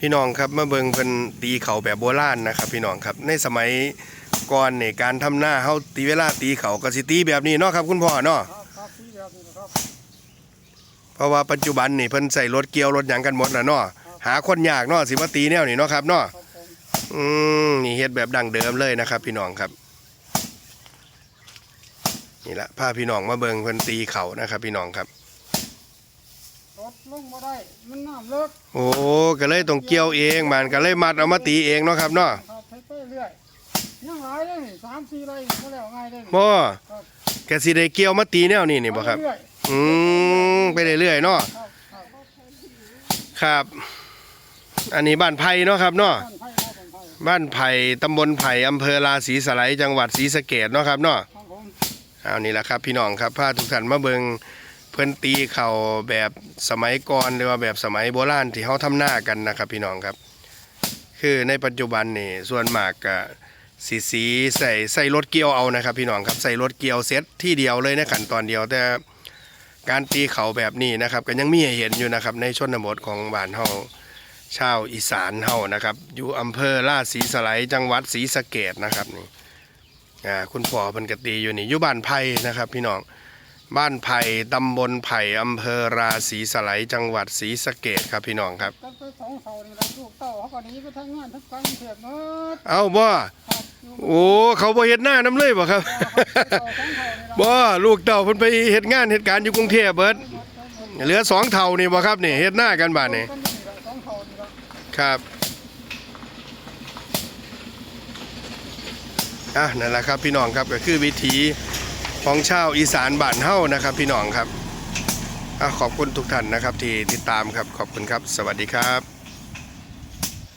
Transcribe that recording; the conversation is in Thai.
พี่น้องครับมาเบิงเพิ่นตีเข่าแบบโบราณนะครับ พี่น้องครับในสมัยก่อนเนี่ยการทำหน้าเฮาตีเวลาตีเขาก็สิตีแบบนี้เนาะครับ คุณพ่อเนาะครับตีแบบนี้นะครับเพราะว่าปัจจุบันนี่เพิ่นใส่รถเกี่ยวรถหยังกันหมดนะเนาะหาคนยากเนาะสิมาตีแนวนี้เนาะครับเนาะครับผมอืมนี่เฮ็ดแบบดั้งเดิมเลยนะครับ พี่น้องครับนี่ละพาพี่น้องมาเบิงเพิ่นตีเขานะครับ พี่น้องครับ รถลงมาได้ มันน้ำเลิกโอ้ก็เลยต้องเกี่ยวเองมันก็เลยมัดเอามาตีเองเนาะครับเนาะครับไปไปเรื่อยยังหลายเลยนี่สามสี่ไร่ก็แล้วง่ายเลยนี่บ่แกสิได้เกี่ยวมาตีแนวนี้นี่บ่ครับไปเอยอืมไปเรื่อยๆเนาะครับครับครับ อันนี้บ้านไผ่เนาะครับเนาะ บ้านไผ่ครับบ้านไผ่บ้านไผ่ตำบลไผ่อำเภอราศีสไลยจังหวัดศรีสะเกษเนาะครับเนาะครับผม เอานี่แหละครับพี่น้องครับพาทุกท่านมาเบิง เพิ่อนตีเข่าแบบสมัยก่อนหรือว่าแบบสมัยโบราณที่เขาทำหน้ากันนะครับพี่น้องครับ คือในปัจจุบันนี่ส่วนมากก็สีสีใส่ใส่รถเกียวเอานะครับ พี่น้องครับใส่รถเกียวเซ็ตที่เดียวเลยในขั้นตอนเดียวแต่การตีเข่าแบบนี้นะครับก็ยังมีเห็นอยู่นะครับในชนบทของบ้านเฮาชาวอีสานเฮานะครับ อยู่อำเภอราศีสไลจังหวัดศรีสะเกษนะครับนี่อ่าคุณพ่อเพิ่นกตีอยู่นี่อยู่บ้านไผ่นะครับ พี่น้อง บ้านไผ่ตำบลไผ่อำเภอราศีสไลยจังหวัดศรีสะเกษครับพี่น้องครับ ตั้งแต่สองเสานี่เราลูกเต้าเขาก็หนีไปทำงานทั้งกลางเทียบหมดเอ้าบ่ครับอยู่โอ้เขาบ่เฮ็ดหน้าน้ำเลยบ่ครับ เต่าสองเท่านี่เราบ่ลูกเต้าเพิ่นไปเฮ็ดงานเฮ็ดการอยู่กรุงเทพเบิดเหลือสองเท่านี่บ่ครับนี่เฮ็ดหน้ากันบาดนี่ต้นนี่ละสองเท่านี่ละครับอะนั่นแหละครับพี่น้องครับก็คือวิถี ของชาวอีสานบ้านเฮ้านะครับ พี่น้องครับอขอบคุณทุกท่านนะครับที่ติดตามครับขอบคุณครับ สวัสดีครับ